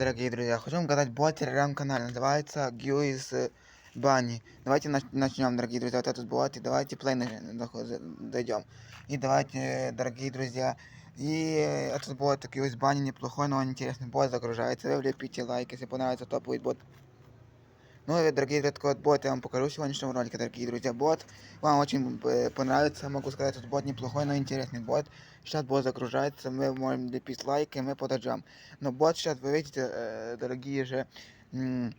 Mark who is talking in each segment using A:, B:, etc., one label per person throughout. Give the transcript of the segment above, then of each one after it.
A: Дорогие друзья, хочу вам сказать, бот телеграм-канал называется Гьюис Бани. Давайте нач- начнем, дорогие друзья, вот этот бот, и давайте плей дойдем. И давайте, дорогие друзья, и этот бот Гьюис Бани неплохой, но он интересный бот загружается. Вы влепите лайк, если понравится, то будет бот. Ну и, дорогие друзья, такой вот бот я вам покажу в сегодняшнем ролике, дорогие друзья. Бот вам очень э, понравится, могу сказать, этот бот неплохой, но интересный бот. Сейчас бот загружается, мы можем лепить лайк, и мы подождем. Но бот сейчас, вы видите, э, дорогие же... м,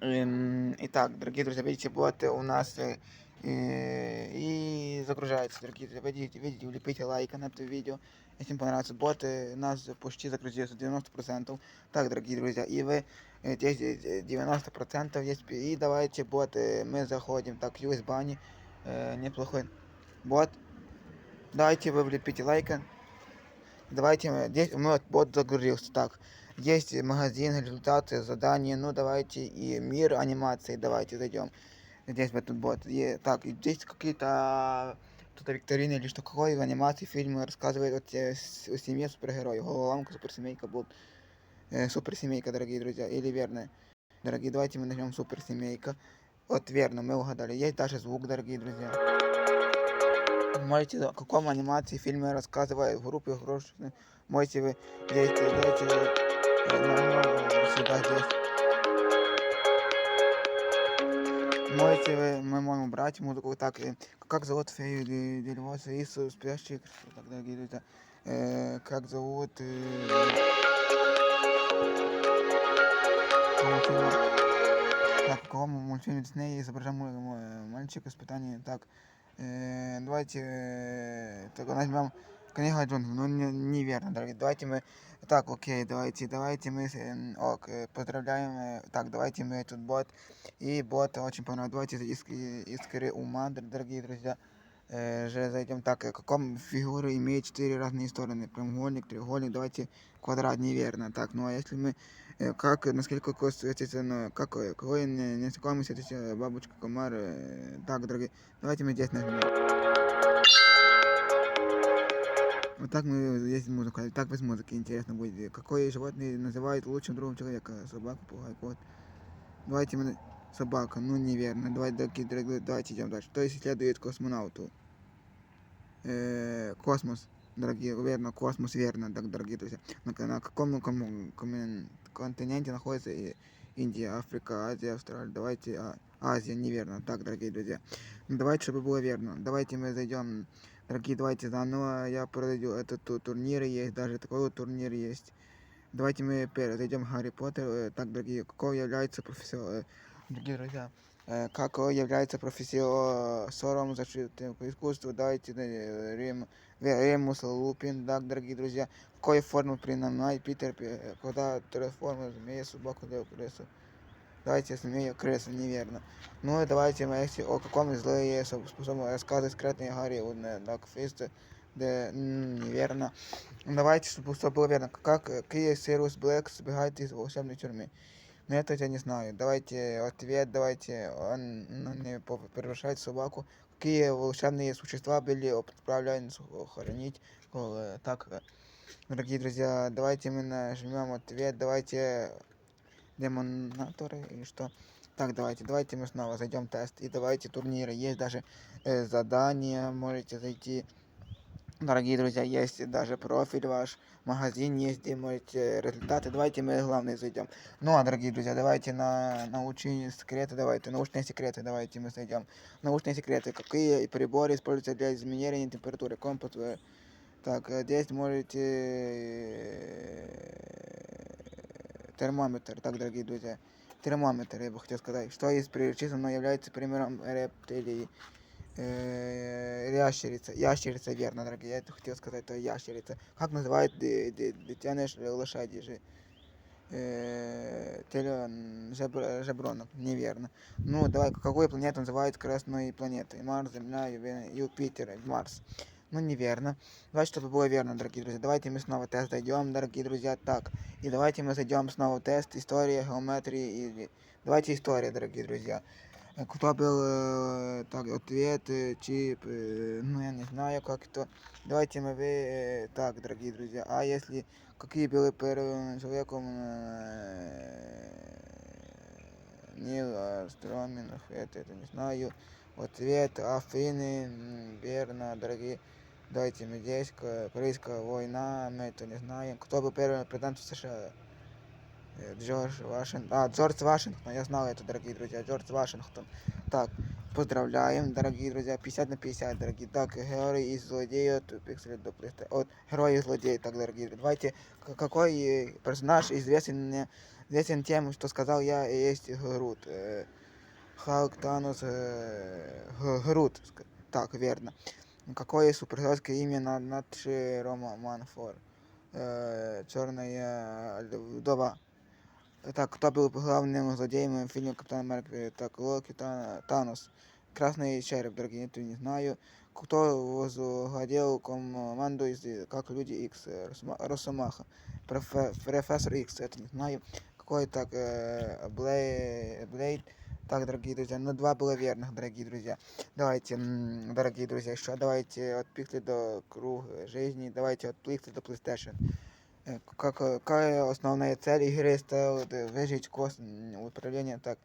A: эм, Итак, дорогие друзья, видите, бот у нас э, э, и загружается, дорогие друзья. Видите, видите, влепите лайк на это видео. Если вам понравится бот, э, у нас почти загрузился 90%. Так, дорогие друзья, и вы э, здесь э, 90% есть. И давайте бот, э, мы заходим. Так, US Bunny, э, неплохой бот. Давайте вы влепите лайка. Давайте мы, здесь у меня вот бот загрузился. Так, есть магазин, результаты, задания. Ну, давайте и мир анимации. Давайте зайдем. Здесь в этот бот. И, так, и здесь какие-то кто-то викторины или что какое в анимации фильмы рассказывает о, те- с- о семье супергероев. Головоломка, суперсемейка, бот. Э, суперсемейка, дорогие друзья. Или верно. Дорогие, давайте мы начнем суперсемейка. Вот верно, мы угадали. Есть даже звук, дорогие друзья. Можете о каком анимации фильме рассказывает в группе хороших. Можете вы здесь, э, давайте э, нормально сюда здесь. Можете вы, мы можем брать музыку так, э, как зовут фею Де- Дельвоса из спящих, так, дорогие друзья, Э, как зовут э, какого фильма? Так, в каком мультфильме Дисней изображен м- м- мальчик испытание? Так, э, давайте, э, так, возьмем книга Джунглей, ну не- неверно, дорогие, давайте мы, так, окей, давайте, давайте мы, с- э, ок, э, поздравляем, э, так, давайте мы этот бот, и бот очень понравился, давайте из искры ума, дор- дорогие друзья, э, Же зайдем, так, каком фигуры имеет четыре разные стороны, прямоугольник, треугольник, давайте квадрат, неверно, так, ну а если мы как, насколько ко- светится, ну, как, какой насекомый светится бабочка, комар, так, дорогие, давайте мы здесь нажмем. Вот так мы есть музыка, так без музыки интересно будет. Какое животное называют лучшим другом человека? Собака, попугай, кот. Давайте мы... Собака, ну неверно. Дорогие, давайте идем дальше. Что исследует космонавту? Э, космос, дорогие, верно, космос, верно, так, дорогие друзья. На, на каком кому- комен- континенте находится и- Индия, Африка, Азия, Австралия? Давайте а, Азия, неверно. Так, дорогие друзья. Ну, Давайте, чтобы было верно. Давайте мы зайдем, дорогие, давайте заново. Я пройду этот ту- турнир есть, даже такой вот турнир есть. Давайте мы пер- зайдем в Гарри Поттер. Э, Так, дорогие, каков является профессионал... Дорогие друзья, э, как является профессором защиты искусства? Давайте э, Рим, Ве- Ремус Лупин, так, дорогие друзья. Какой формы принимает Питер, Пе- когда трансформирует змея, собаку, лев, крысу? Давайте змея, крысу, неверно. Ну и давайте мы, если о каком злое способно рассказывать секретные Гарри, он, э, так, фист, да, м, неверно. Ну, Давайте, чтобы все было верно. Как, какие Сириус Блэк сбегает из волшебной тюрьмы? Ну, это я не знаю. Давайте ответ, давайте, он не превращает собаку. Какие волшебные существа были отправлены хоронить? О, Так, э, дорогие друзья, давайте мы нажмем ответ, давайте демонаторы или что? Так, давайте, давайте мы снова зайдем в тест и давайте турниры. Есть даже э, задания, можете зайти. Дорогие друзья, есть даже профиль ваш, магазин есть, где можете результаты. Давайте мы главное зайдем. Ну а, дорогие друзья, давайте на научные секреты, давайте, научные секреты, давайте мы зайдем. Научные секреты. Какие приборы используются для измерения температуры? Компас. э, Так, э, здесь можете э, термометр. Так, дорогие друзья, термометр, я бы хотел сказать. Что из перечисленного является примером рептилий? Э, ящерица. Ящерица, верно, дорогие. Я это хотел сказать, это ящерица. Как называют ди- ди- детеныш лошади же? Э, теле- жебр- жебронок, неверно. Ну, давай, какую планету называют красной планетой? Марс, Земля, Юве- Юпитер, Марс. Ну, неверно. Давайте, чтобы было верно, дорогие друзья. Давайте мы снова в тест зайдем, дорогие друзья. Так, и давайте мы зайдем снова в тест история, геометрии. И... Давайте история, дорогие друзья. Э, Кто был, э, так, ответ, э, чип, э, ну, я не знаю, как это. Давайте мы, вы, э, так, дорогие друзья, а если Какие были первым человеком э, Нил Армстронг, это, это не знаю. Ответ Афины, верно, дорогие. Дайте мне здесь, Корейская война, мы это не знаем. Кто был первым президентом США? Э, Джордж Вашингтон. А, Джордж Вашингтон, я знал это, дорогие друзья, Джордж Вашингтон. Так, поздравляем, дорогие друзья, 50 на 50, дорогие. Так, герои и злодеи от пикселя до плейста. От герои и злодеи, так, дорогие друзья. Давайте, какой э, персонаж известен, мне- известен тем, что сказал я, есть Грут? Э, Халк, Танос, э, Г- Грут. Так, верно. Какое супергеройское имя на нашей Рома Манфор? Э, Черная вдова. Так, кто был главным злодеем в фильме Капитан Америка? Так, Локи, Та- Танос. Красный череп, дорогие, это не знаю. Кто возглавил команду из э, как Люди Икс? Э, Росма- Росомаха. Профе- Профессор Икс, это не знаю. Какой так, э, Блей- Блейд. Так, дорогие друзья, ну два было верных, дорогие друзья. Давайте, м, дорогие друзья, еще давайте от пикселя до круг жизни, давайте от пикселя до PlayStation. Э, Как, какая основная цель игры стоит э, выжить кост м, управление так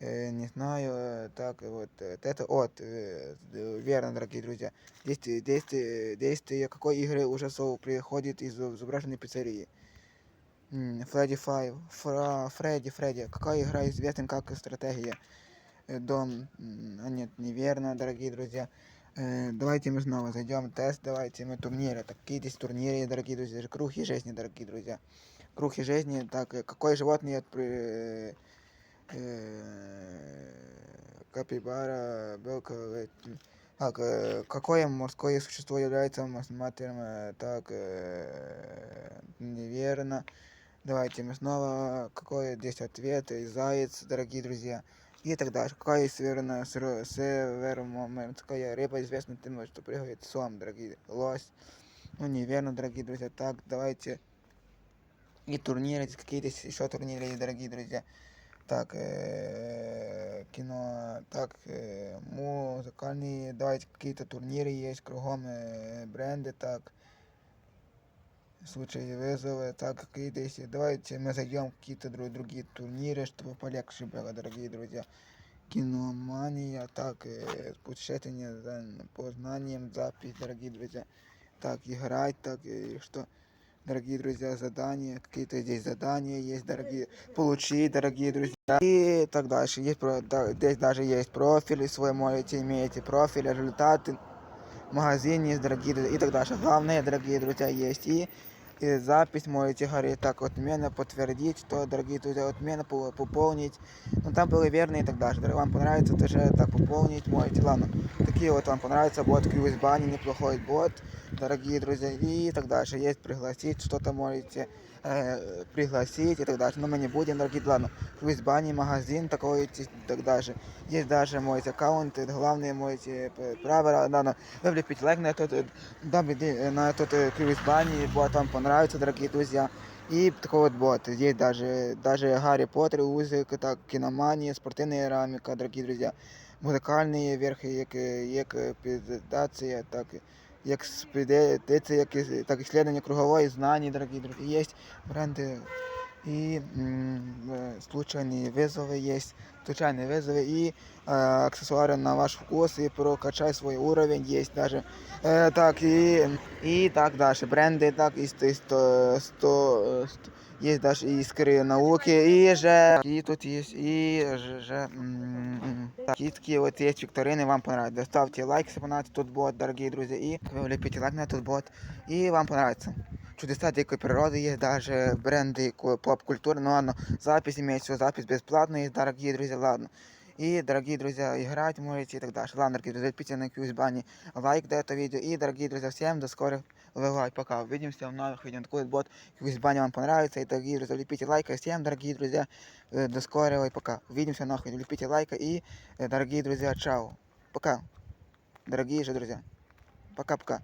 A: э, не знаю э, так вот э, это от э, э, верно дорогие друзья действие действие действие какой игры ужасов приходит из изображенной пиццерии М, Фредди Файв Фра, Фредди Фредди какая игра известна как стратегия Э, дом м, а нет неверно дорогие друзья Э, Давайте мы снова зайдем тест, давайте мы турниры. Так, какие здесь турниры, дорогие друзья, же круг и жизни, дорогие друзья. Круг и жизни, так, э, какое животное от при- э, капибара, белка, э, так, э, какое морское существо является матером, э, так, э, неверно. Давайте мы снова, какой здесь ответ, э, заяц, дорогие друзья. И так дальше. Какая северная, северо- североморская рыба известна тем, что прыгает сом, дорогие, лось. Ну, неверно, дорогие друзья. Так, давайте. И турниры, здесь какие-то еще турниры, есть, дорогие друзья. Так, э, кино, так, э, музыкальные, давайте какие-то турниры есть, кругом э, бренды, так, случаи вызовы, так, какие-то есть. Давайте мы зайдем в какие-то дру- другие турниры, чтобы полегче было, дорогие друзья. Киномания, так, э, путешествие за познанием, запись, дорогие друзья. Так, играть, так, и что, дорогие друзья, задания, какие-то здесь задания есть, дорогие, получить, дорогие друзья. И так дальше. Есть, про- да, здесь даже есть профили свой, можете иметь профили, результаты, магазин есть, дорогие друзья, и так дальше. Главное, дорогие друзья, есть и, и запись можете говорить, так, отмена, подтвердить, что, дорогие друзья, отмена, по- пополнить, ну там было верно и так дальше. Дорогие, Вам понравится, тоже так пополнить можете, ладно. Такие вот вам понравится, бот QS Bunny, неплохой бот, дорогие друзья, и так дальше. Есть пригласить, что-то можете э, пригласить и так дальше. Но мы не будем, дорогие, ладно. QS Bunny, магазин такой и так дальше. Есть даже мой аккаунт, э, главное можете п- право, да, да, влепить лайк на этот, э, да, беды, э, на этот э, QS Bunny, бот вам понравится, дорогие друзья. И такой вот бот. Есть даже, даже Гарри Поттер, музыка, так, киномания, спортивная рамика, дорогие друзья. Музикальні верхи, як, е, як е, презентація, так, як спедиція, як, і- так исследование круговой знаний, дорогие друзья. Есть бренды и м, э, случайные вызовы есть, случайные вызовы и э, аксессуары на ваш вкус и прокачай свой уровень есть даже. Э, так и, и так дальше. Бренды так и сто, сто, сто, сто- есть даже искры науки и же и тут есть и же, же м, м, так, и такие вот есть викторины вам понравятся. Ставьте лайк, если понравится тут бот, дорогие друзья, и вы влепите лайк на тут бот, и вам понравится. Чудеса дикой природы есть даже бренды ку- поп-культуры, ну ладно, запись имеется, запись бесплатная, дорогие друзья, ладно. И, дорогие друзья, играть можете и так дальше. Ладно, дорогие друзья, пите на QS Bunny лайк до этого видео. И, дорогие друзья, всем до скорых вылазь. Пока. Увидимся в новых видео. Такой вот бот QS Bunny вам понравится. И, дорогие друзья, лепите лайк. И Всем, дорогие друзья, э, до скорого и пока. Увидимся в новых видео. Лепите лайк. И, э, дорогие друзья, чао. Пока. Дорогие же друзья. Пока-пока.